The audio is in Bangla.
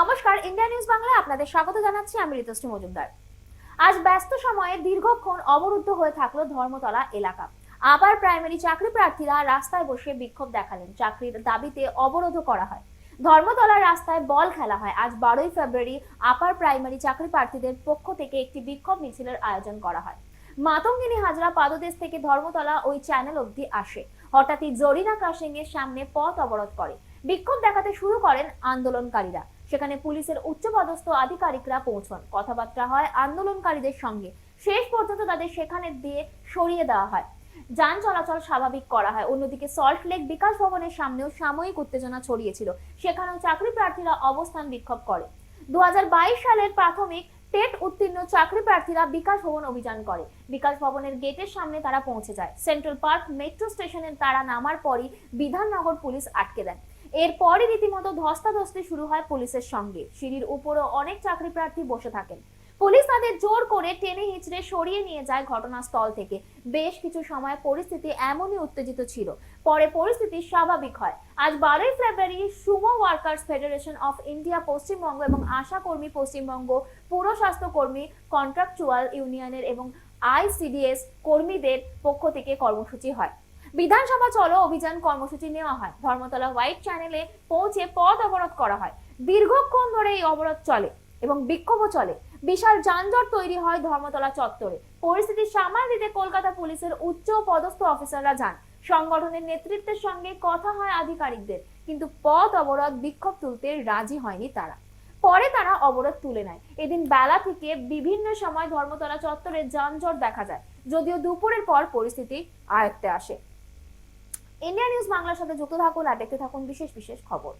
নমস্কার, ইন্ডিয়া নিউজ বাংলায় আপনাদের স্বাগত জানাচ্ছি আমি ঋতুশ্রী মজুমদার। আজ ব্যস্ত সময়ে দীর্ঘক্ষণ অবরুদ্ধ হয়ে থাকল ধর্মতলা এলাকা। আবার প্রাইমারি চাকরি প্রার্থীরা রাস্তায় বসে বিক্ষোভ দেখালেন। চাকরির দাবিতে অবরোধ করা হয়। ধর্মতলার রাস্তায় বল খেলা হয়। আজ বারোই ফেব্রুয়ারি আপার প্রাইমারি চাকরি প্রার্থীদের পক্ষ থেকে একটি বিক্ষোভ মিছিলের আয়োজন করা হয়। মাতঙ্গিনী হাজরা পাদদেশ থেকে ধর্মতলা ওই চ্যানেল অবধি আসে। হঠাৎই জরিনা ক্রসিং এর সামনে পথ অবরোধ করে। বিক্ষোভ দেখাতে শুরু করেন আন্দোলনকারীরা। সেখানে পুলিশের উচ্চপদস্থ আধিকারিকরা পৌঁছন। কথাবার্তা হয় আন্দোলনকারীদের সঙ্গে। শেষ পর্যন্ত তাদের সেখানে দিয়ে সরিয়ে দেওয়া হয়। যান চলাচল স্বাভাবিক করা হয়। অন্যদিকে সল্ট লেক বিকাশ ভবনের সামনেও সাময়িক উত্তেজনা ছড়িয়েছিল। সেখানেও চাকরি প্রার্থীরা অবস্থান বিক্ষোভ করে। দু হাজার বাইশ সালের প্রাথমিক টেট উত্তীর্ণ চাকরি প্রার্থীরা বিকাশ ভবন অভিযান করে। বিকাশ ভবনের গেটের সামনে তারা পৌঁছে যায়। সেন্ট্রাল পার্ক মেট্রো স্টেশনে তারা নামার পরই বিধাননগর পুলিশ আটকে দেন। এরপরই রীতিমতো ধস্তাধস্তি শুরু হয় পুলিশের সঙ্গে। সিঁড়ির উপরও অনেক চাকরি প্রার্থী বসে থাকেন। পুলিশ তাদের জোর করে টেনে হিচড়ে সরিয়ে নিয়ে যায় ঘটনাস্থল থেকে। বেশ কিছু সময় পরিস্থিতি এমনই উত্তেজিত ছিল। পরে পরিস্থিতি স্বাভাবিক হয়। আজ বারোই ফেব্রুয়ারি Sumo workers federation of India Paschimbanga এবং আশা কর্মী পশ্চিমবঙ্গ পুর স্বাস্থ্য কর্মী কন্ট্রাকচুয়াল ইউনিয়নের এবং আইসিডিএস কর্মীদের পক্ষ থেকে কর্মসূচি হয়। বিধানসভা চলো অভিযান কর্মসূচি নেওয়া হয়। ধর্মতলা হোয়াইট চ্যানেলে পৌঁছে পথ অবরোধ করা হয়। দীর্ঘক্ষণ ধরে এই অবরোধ চলে এবং বিক্ষোভও চলে। বিশাল যানজট তৈরি হয় ধর্মতলা চত্বরে। পরিস্থিতি সামাল দিতে কলকাতা পুলিশের উচ্চ পদস্থ অফিসাররা যান। সংগঠনের নেতৃত্বের সঙ্গে কথা হয় আধিকারিকদের, কিন্তু পথ অবরোধ বিক্ষোভ তুলতে রাজি হয়নি তারা। পরে তারা অবরোধ তুলে নেয়। এদিন বেলা থেকে বিভিন্ন সময় ধর্মতলা চত্বরে যানজট দেখা যায়। যদিও দুপুরের পর পরিস্থিতি আয়ত্তে আসে। ইন্ডিয়া নিউজ বাংলার সাথে যুক্ত থাকুন আর দেখতে থাকুন বিশেষ বিশেষ খবর।